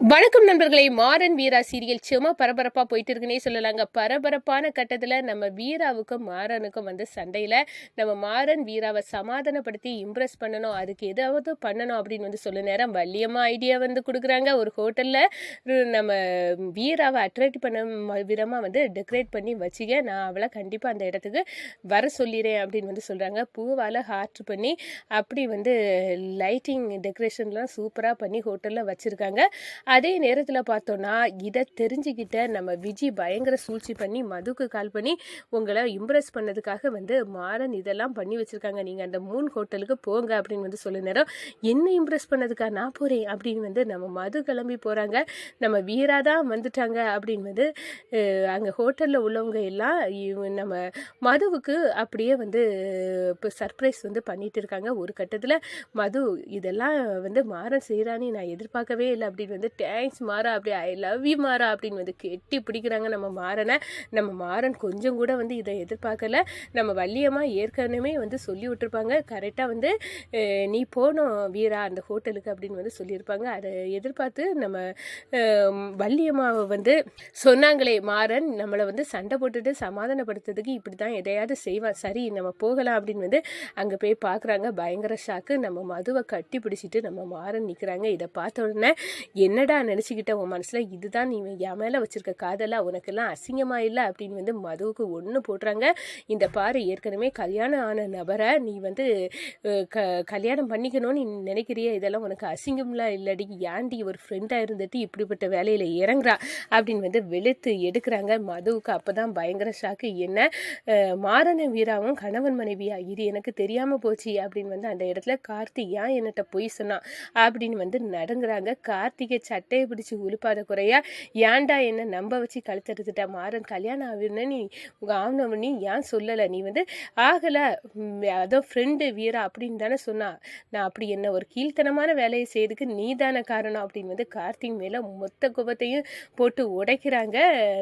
வணக்கம் நண்பர்களே. மாறன் வீரா சீரியல் சும்மா பரபரப்பாக போயிட்டு இருக்குன்னே சொல்லலாங்க. பரபரப்பான கட்டத்தில் நம்ம வீராவுக்கும் மாறனுக்கும் வந்து சண்டையில் நம்ம மாறன் வீராவை சமாதானப்படுத்தி இம்ப்ரெஸ் பண்ணணும். அதுக்கு ஏதாவது பண்ணணும் அப்படின்னு வந்து சொல்ல நேரம் வள்ளியமாக ஐடியா வந்து கொடுக்குறாங்க. ஒரு ஹோட்டலில் நம்ம வீராவை அட்ராக்ட் பண்ண விதமாக வந்து டெக்கரேட் பண்ணி வச்சுக்க. நான் அவளை கண்டிப்பாக அந்த இடத்துக்கு வர சொல்லிடுறேன் அப்படின்னு வந்து சொல்கிறாங்க பூவால் ஹார்ட் பண்ணி அப்படி வந்து லைட்டிங் டெக்கரேஷன்லாம் சூப்பராக பண்ணி ஹோட்டலில் வச்சுருக்காங்க. அதே நேரத்தில் பார்த்தோன்னா இதை தெரிஞ்சுக்கிட்ட நம்ம விஜி பயங்கர சூழ்ச்சி பண்ணி மதுக்கு கால் பண்ணி உங்களை இம்ப்ரெஸ் பண்ணதுக்காக வந்து மாறன் இதெல்லாம் பண்ணி வச்சுருக்காங்க. நீங்கள் அந்த மூன் ஹோட்டலுக்கு போங்க அப்படின்னு வந்து சொல்ல நேரம் என்ன இம்ப்ரெஸ் பண்ணதுக்காக நான் போகிறேன் அப்படின்னு வந்து நம்ம மது கிளம்பி போகிறாங்க நம்ம வீரா தான் வந்துட்டாங்க அப்படின்னு வந்து அங்கே ஹோட்டலில் உள்ளவங்க எல்லாம் நம்ம மதுவுக்கு அப்படியே வந்து இப்போ சர்ப்ரைஸ் வந்து பண்ணிட்டு இருக்காங்க. ஒரு கட்டத்தில் மது இதெல்லாம் வந்து மாறன் செய்கிறானே நான் எதிர்பார்க்கவே இல்லை அப்படின்னு வந்து தேங்க்ஸ் மாறா அப்படி ஐ லவ் யூ மாறா அப்படின்னு வந்து கெட்டி பிடிக்கிறாங்க. நம்ம மாறனை. நம்ம மாறன் கொஞ்சம் கூட வந்து இதை எதிர்பார்க்கல. நம்ம வள்ளியம்மா ஏற்கனவே வந்து சொல்லி விட்டுருப்பாங்க. கரெக்டாக வந்து நீ போகணும் வீரா அந்த ஹோட்டலுக்கு அப்படின்னு வந்து சொல்லியிருப்பாங்க. அதை எதிர்பார்த்து நம்ம வள்ளியம்மாவை வந்து சொன்னாங்களே மாறன் நம்மளை வந்து சண்டை போட்டுட்டு சமாதானப்படுத்துறதுக்கு இப்படி தான் எதையாவது செய்வான் சரி நம்ம போகலாம் அப்படின்னு வந்து அங்கே போய் பார்க்குறாங்க. பயங்கர ஷாக்கு நம்ம மதுவை கட்டி பிடிச்சிட்டு நம்ம மாறன் நிற்கிறாங்க இதை பார்த்த உடனே என்ன என்னடா நினச்சிக்கிட்ட உன் மனசில் இதுதான் நீ என் மேலே வச்சிருக்க காதலா? உனக்கெல்லாம் அசிங்கமா இல்லை? அப்படின்னு வந்து மதுவுக்கு ஒன்று போடுறாங்க. இந்த பாரு ஏற்கனவே கல்யாணம் ஆன நபரை நீ வந்து க கல்யாணம் பண்ணிக்கணும்னு நீ நினைக்கிறிய? இதெல்லாம் உனக்கு அசிங்கம்லாம் இல்லாடி. ஏன்டி ஒரு ஃப்ரெண்டாக இருந்துட்டு இப்படிப்பட்ட வேலையில் இறங்குறா? அப்படின்னு வந்து வெளுத்து எடுக்கிறாங்க. மதுவுக்கு அப்போ தான் பயங்கர ஷாக்கு என்ன? மாறன வீராவும் கணவன் மனைவியா இது எனக்கு தெரியாமல் போச்சு. அப்படின்னு வந்து அந்த இடத்துல கார்த்தி ஏன் என்னட்ட பொய் சொன்னான் அப்படின்னு வந்து நடங்குறாங்க. கார்த்திகை சட்டையை பிடிச்சி உழுப்பாத குறையா ஏன்டா என்ன நம்ப வச்சு கழுத்தெடுத்துட்டா மாறன் கல்யாணம் ஆகுன்னு நீ உங்கள் ஆவணவனி ஏன் சொல்லலை? நீ வந்து ஆகலை அதோ ஃப்ரெண்டு வீரா அப்படின்னு தானே சொன்னா. நான் அப்படி என்ன ஒரு கீழ்த்தனமான வேலையை செய்யறதுக்கு நீ தானே காரணம் அப்படின்னு வந்து கார்த்திக் மேலே மொத்த கோபத்தையும் போட்டு உடைக்கிறாங்க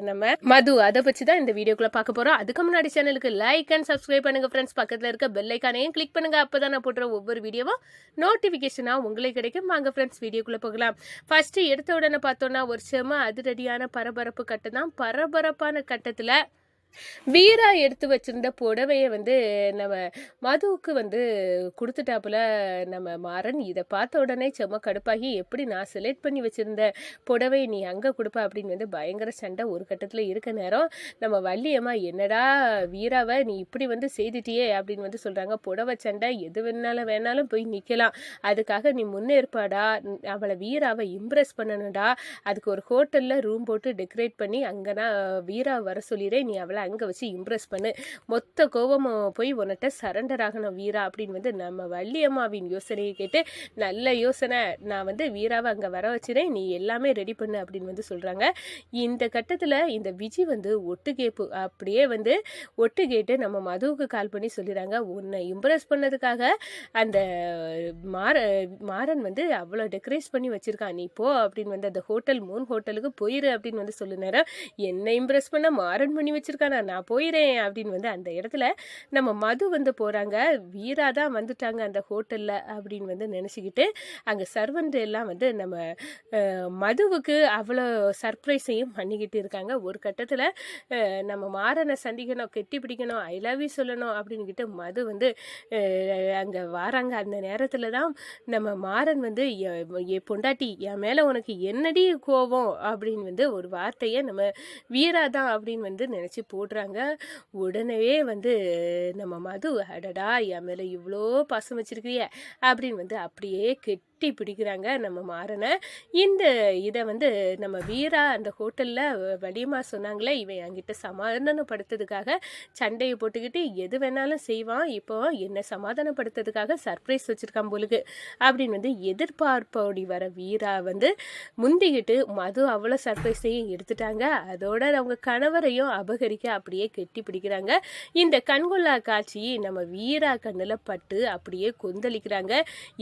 நம்ம மது. அதை பற்றி தான் இந்த வீடியோக்குள்ள பார்க்க போகிறோம் அதுக்கு முன்னாடி சேனலுக்கு லைக் அண்ட் சப்ஸ்கிரைப் பண்ணுங்க ஃப்ரெண்ட்ஸ் பக்கத்தில் இருக்க பெல் ஐக்கானையும் கிளிக் பண்ணுங்க. அப்போ தான் நான் போடுற ஒவ்வொரு வீடியோவும் நோட்டிஃபிகேஷனாக உங்களுக்கு கிடைக்கும். வாங்க ஃப்ரெண்ட்ஸ் வீடியோக்குள்ளே போகலாம். ஃபர்ஸ்ட் எடுத்த உடனே பார்த்தோன்னா ஒரு செம அதிரடியான பரபரப்பு கட்டம் தான். பரபரப்பான கட்டத்தில் வீரா எடுத்து வச்சிருந்த புடவையை வந்து நம்ம மதுவுக்கு வந்து கொடுத்துட்டாப்புல நம்ம மாறன். இதை பார்த்த உடனே செம்ம கடுப்பாகி எப்படி நான் செலக்ட் பண்ணி வச்சிருந்த புடவையை நீ அங்கே கொடுப்ப? அப்படின்னு வந்து பயங்கர சண்டை ஒரு கட்டத்தில் இருக்க நேரம். நம்ம வள்ளியம்மா என்னடா வீராவை நீ இப்படி வந்து செய்துட்டியே? அப்படின்னு வந்து சொல்கிறாங்க புடவை சண்டை எது வேணாலும் வேணாலும் போய் நிற்கலாம் அதுக்காக நீ முன்னேற்பாடா? அவளை வீராவை இம்ப்ரெஸ் பண்ணணும்டா. அதுக்கு ஒரு ஹோட்டலில் ரூம் போட்டு டெக்கரேட் பண்ணி அங்கேனா வீரா வர சொல்லிடுறேன் நீ அவளை அங்கே வச்சு இம்ப்ரெஸ் பண்ணு. மொத்த கோபமாக போய் உன்னிட்ட சரண்டர் ஆகணும் வீரா அப்படின்னு வந்து நம்ம வள்ளியம்மாவின் யோசனையை கேட்டு நல்ல யோசனை நான் வந்து வீராவை அங்கே வர வச்சுறேன் நீ எல்லாமே ரெடி பண்ணு அப்படின்னு வந்து சொல்கிறாங்க இந்த கட்டத்தில் இந்த விஜி வந்து ஒட்டு கேப்பு. அப்படியே வந்து ஒட்டு கேட்டு நம்ம மதுவுக்கு கால் பண்ணி சொல்லிடுறாங்க. உன்னை இம்ப்ரெஸ் பண்ணதுக்காக அந்த மாற மாறன் வந்து அவ்வளோ டெக்கரேட் பண்ணி வச்சுருக்கான். நீ போ அப்படின்னு வந்து அந்த ஹோட்டல் மூன் ஹோட்டலுக்கு போயிரு அப்படின்னு வந்து சொல்லு நேரம் என்னை இம்ப்ரெஸ் பண்ண மாறன் பண்ணி வச்சுருக்கான்? நான் போயிறேன் அப்படின்னு வந்து அந்த இடத்துல நம்ம மது வந்து போகிறாங்க வீரா தான் வந்துட்டாங்க அந்த ஹோட்டலில் அப்படின்னு வந்து நினச்சிக்கிட்டு அங்கே சர்வெண்ட் எல்லாம் வந்து நம்ம மதுவுக்கு அவ்வளோ சர்ப்ரைஸையும் பண்ணிக்கிட்டு இருக்காங்க. ஒரு கட்டத்தில் நம்ம மாறனை சந்திக்கணும் கெட்டி பிடிக்கணும் ஐ லவ் யூ சொல்லணும் அப்படின்னுக்கிட்டு மது வந்து அங்கே வராங்க. அந்த நேரத்தில் தான் நம்ம மாறன் வந்து எ- என் பொண்டாட்டி என் மேலே உனக்கு என்னடி கோபம் அப்படின்னு வந்து ஒரு வார்த்தையை நம்ம வீரா தான் அப்படின்னு வந்து நினச்சி போ போடுறாங்க. உடனே வந்து நம்ம மது அடடா! என் மேலே இவ்வளோ பாசம் வச்சுருக்கிறிய! அப்படின்னு வந்து அப்படியே கட்டி பிடிக்கிறாங்க நம்ம மாறனை. இந்த இதை வந்து நம்ம வீரா அந்த ஹோட்டலில் வலியமா சொன்னாங்களே இவன் என்கிட்ட சமாதானப்படுத்துறதுக்காக சண்டையை போட்டுக்கிட்டு எது வேணாலும் செய்வான். இப்போ என்னை சமாதானப்படுத்துறதுக்காக சர்ப்ரைஸ் வச்சுருக்கான் போலுக்கு. அப்படின்னு வந்து எதிர்பார்ப்போடி வர வீரா வந்து முந்திக்கிட்டு மது அவ்வளோ சர்ப்ரைஸையும் எடுத்துட்டாங்க. அதோட அவங்க கணவரையும் அபகரிக்க அப்படியே கெட்டி பிடிக்கிறாங்க. இந்த கண்கொள்ளா காட்சி நம்ம வீரா கண்ணில் பட்டு அப்படியே கொந்தளிக்கிறாங்க.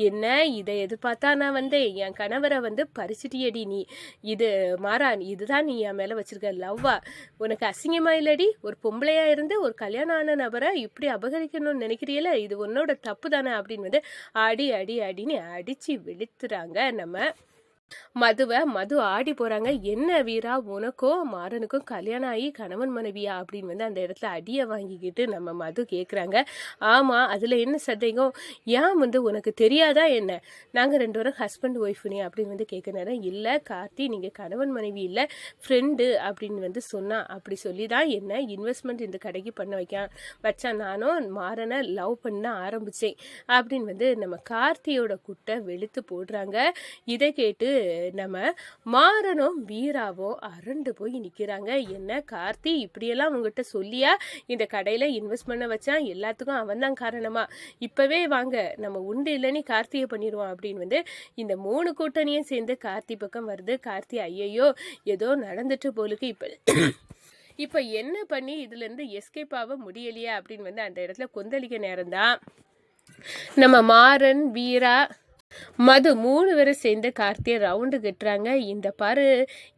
என்ன இதை பார்த்தா நான் வந்து என் கணவரை வந்து பறிச்சிட்டியடி நீ. இது மாறா இதுதான் நீ என் மேலே வச்சிருக்க லவ்வா? உனக்கு அசிங்கமா இல்லடி? ஒரு பொம்பளையா இருந்து ஒரு கல்யாணம் ஆன நபரை இப்படி அபகரிக்கணும்னு நினைக்கிறீல இது உன்னோட தப்பு தானே அப்படின்னு வந்து அடி அடி அடின்னு அடிச்சு வெளுத்துறாங்க நம்ம மதுவை மது ஆடி போகிறாங்க என்ன வீரா உனக்கும் மாறனுக்கும் கல்யாணம் ஆகி கணவன் மனைவியா? அப்படின்னு வந்து அந்த இடத்துல அடியை வாங்கிக்கிட்டு நம்ம மது கேட்குறாங்க ஆமாம் அதில் என்ன சந்தேகம்? ஏன் வந்து உனக்கு தெரியாதா என்ன? நாங்கள் ரெண்டு பேரும் ஹஸ்பண்ட் ஒய்ஃப்னே அப்படின்னு வந்து கேட்க நேரம் இல்லை கார்த்தி நீங்கள் கணவன் மனைவி இல்லை ஃப்ரெண்டு அப்படின்னு வந்து சொன்னா அப்படி சொல்லி தான் என்ன இன்வெஸ்ட்மெண்ட் இந்த கடைக்கு பண்ண வைக்க வச்சா நானும் மாறனை லவ் பண்ண ஆரம்பித்தேன் அப்படின்னு வந்து நம்ம கார்த்தியோட குட்டை வெளுத்து போடுறாங்க. இதை கேட்டு நம்ம மாறனும் வீராவும் அரண்டு போய் நிற்கிறாங்க என்ன கார்த்தி? இப்படியெல்லாம் உங்ககிட்ட சொல்லியா? இந்த கடையில் இன்வெஸ்ட் பண்ண வச்சான் எல்லாத்துக்கும் அவன் தான் காரணமா? இப்போவே வாங்க நம்ம உண்டு இல்லைன்னு கார்த்தியை பண்ணிடுவோம் அப்படின்னு வந்து இந்த மூணு கூட்டணியும் சேர்ந்து கார்த்தி பக்கம் வருது. கார்த்தி ஐயையோ ஏதோ நடந்துட்டு போலுக்கு இப்போ. இப்போ என்ன பண்ணி இதுலேருந்து எஸ்கேப் ஆக முடியலையா அப்படின்னு வந்து அந்த இடத்துல கொந்தளிக்க நேரம்தான் நம்ம மாறன் வீரா மது மூணு பேரும் சேர்ந்து கார்த்தியை ரவுண்டு கட்டுறாங்க. இந்த பாரு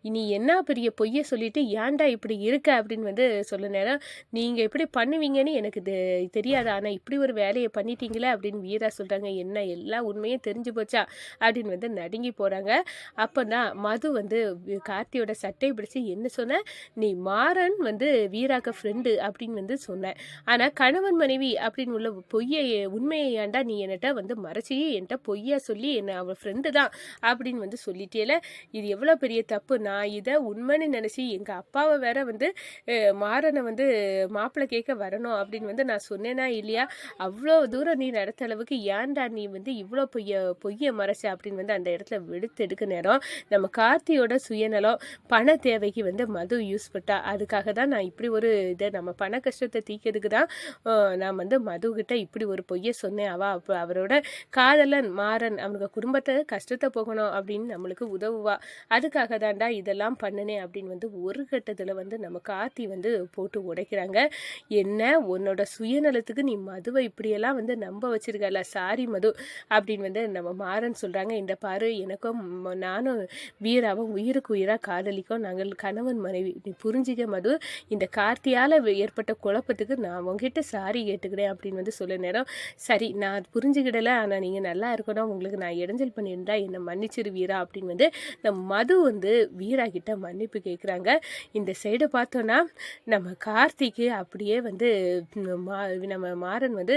இனி என்ன பெரிய பொய்யை சொல்லிட்டு ஏன்டா இப்படி இருக்க அப்படின்னு வந்து சொல்ல நேரம் நீங்கள் இப்படி பண்ணுவீங்கன்னு எனக்கு தெ- தெரியாது. ஆனால் இப்படி ஒரு வேலையை பண்ணிட்டீங்களே அப்படின்னு வீரா சொல்கிறாங்க என்ன எல்லா உண்மையும் தெரிஞ்சு போச்சா? அப்படின்னு வந்து நடுங்கி போகிறாங்க அப்போ தான் மது வந்து கார்த்தியோட சட்டை பிடிச்சி என்ன சொன்ன? நீ மாறன் வந்து வீராக்க ஃப்ரெண்டு அப்படின்னு வந்து சொன்னேன் ஆனால் கணவன் மனைவி அப்படின்னு உள்ள பொய்யை உண்மையை ஏன்டா நீ என்கிட்ட வந்து மறைச்சி என்கிட்ட பொய்யா சொல்லி என்ன அவள் ஃப்ரெண்டு தான் அப்படின்னு வந்து சொல்லிட்டேல. இது எவ்வளோ பெரிய தப்பு? நான் இதை உண்மைன்னு நினச்சி எங்கள் அப்பாவை வேற வந்து மாறனை வந்து மாப்பிள்ளை கேட்க வரணும் அப்படின்னு வந்து நான் சொன்னேனா இல்லையா? அவ்வளோ தூரம் நீ நடத்த அளவுக்கு ஏன்டா நீ வந்து இவ்வளோ பொய்ய பொய்யை மறைச்ச அப்படின்னு வந்து அந்த இடத்துல வெளுத்து எடுக்க நேரம் நம்ம கார்த்தியோட சுயநலம் பண தேவைக்கு வந்து மது யூஸ் பட்டா. அதுக்காக தான் நான் இப்படி ஒரு இதை நம்ம பண கஷ்டத்தை தீக்கிறதுக்கு தான் நான் வந்து மதுக்கிட்ட இப்படி ஒரு பொய்யை சொன்னேன். அவ அவரோட காதலன் மாறன் அவனுக்கு குடும்பத்தை கஷ்டத்தை போகணும் அப்படின்னு நம்மளுக்கு உதவுவா. அதுக்காக தாண்டா இதெல்லாம் பண்ணினேன் அப்படின்னு வந்து ஒரு கட்டத்தில் வந்து நம்ம கார்த்தி வந்து போட்டு உடைக்கிறாங்க. என்ன? உன்னோட சுயநலத்துக்கு நீ மதுவை இப்படியெல்லாம் வந்து நம்ப வச்சிருக்கல சாரி மது அப்படின்னு வந்து நம்ம மாறன் சொல்கிறாங்க இந்த பாரு எனக்கும் நானும் வீராவும் உயிருக்கு உயிராக காதலிக்கும். நாங்கள் கணவன் மனைவி நீ புரிஞ்சிக்க மது. இந்த கார்த்தியால் ஏற்பட்ட குழப்பத்துக்கு நான் உங்ககிட்ட சாரி கேட்டுக்கிறேன் அப்படின்னு வந்து சொல்ல நேரம். சரி நான் புரிஞ்சுக்கிடல ஆனால் நீங்கள் நல்லா இருக்கணும். உங்களுக்கு நான் இடைஞ்சல் பண்ணியிருந்தா என்னை மன்னிச்சிரு வீரா அப்படின்னு வந்து நம்ம மது வந்து வீரா கிட்ட மன்னிப்பு கேட்குறாங்க இந்த சைடை பார்த்தோன்னா நம்ம கார்த்திக்கு அப்படியே வந்து மா நம்ம மாறன் வந்து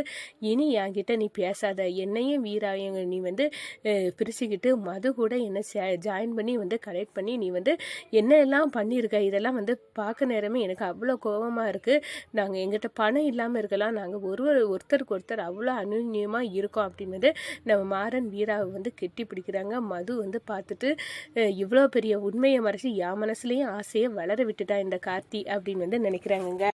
இனி என்கிட்ட நீ பேசாத. என்னையும் வீராயும் நீ வந்து பிரிச்சுக்கிட்டு மது கூட என்னை ஜாயின் பண்ணி வந்து கலெக்ட் பண்ணி நீ வந்து என்ன எல்லாம் பண்ணியிருக்க? இதெல்லாம் வந்து பார்க்க நேரமே எனக்கு அவ்வளோ கோபமாக இருக்குது நாங்கள் எங்கிட்ட பணம் இல்லாமல் இருக்கலாம். நாங்கள் ஒருவர் ஒருத்தருக்கு ஒருத்தர் அவ்வளோ அனுநியமாக இருக்கோம் அப்படின்னு வந்து நம்ம மாறன் வீரா வீராவை வந்து கெட்டி பிடிக்கிறாங்க. மது வந்து பார்த்துட்டு இவ்வளோ பெரிய உண்மையை மறைச்சி என் மனசுலேயும் ஆசையை வளர விட்டுட்டா இந்த கார்த்தி அப்படின்னு வந்து நினைக்கிறாங்கங்க.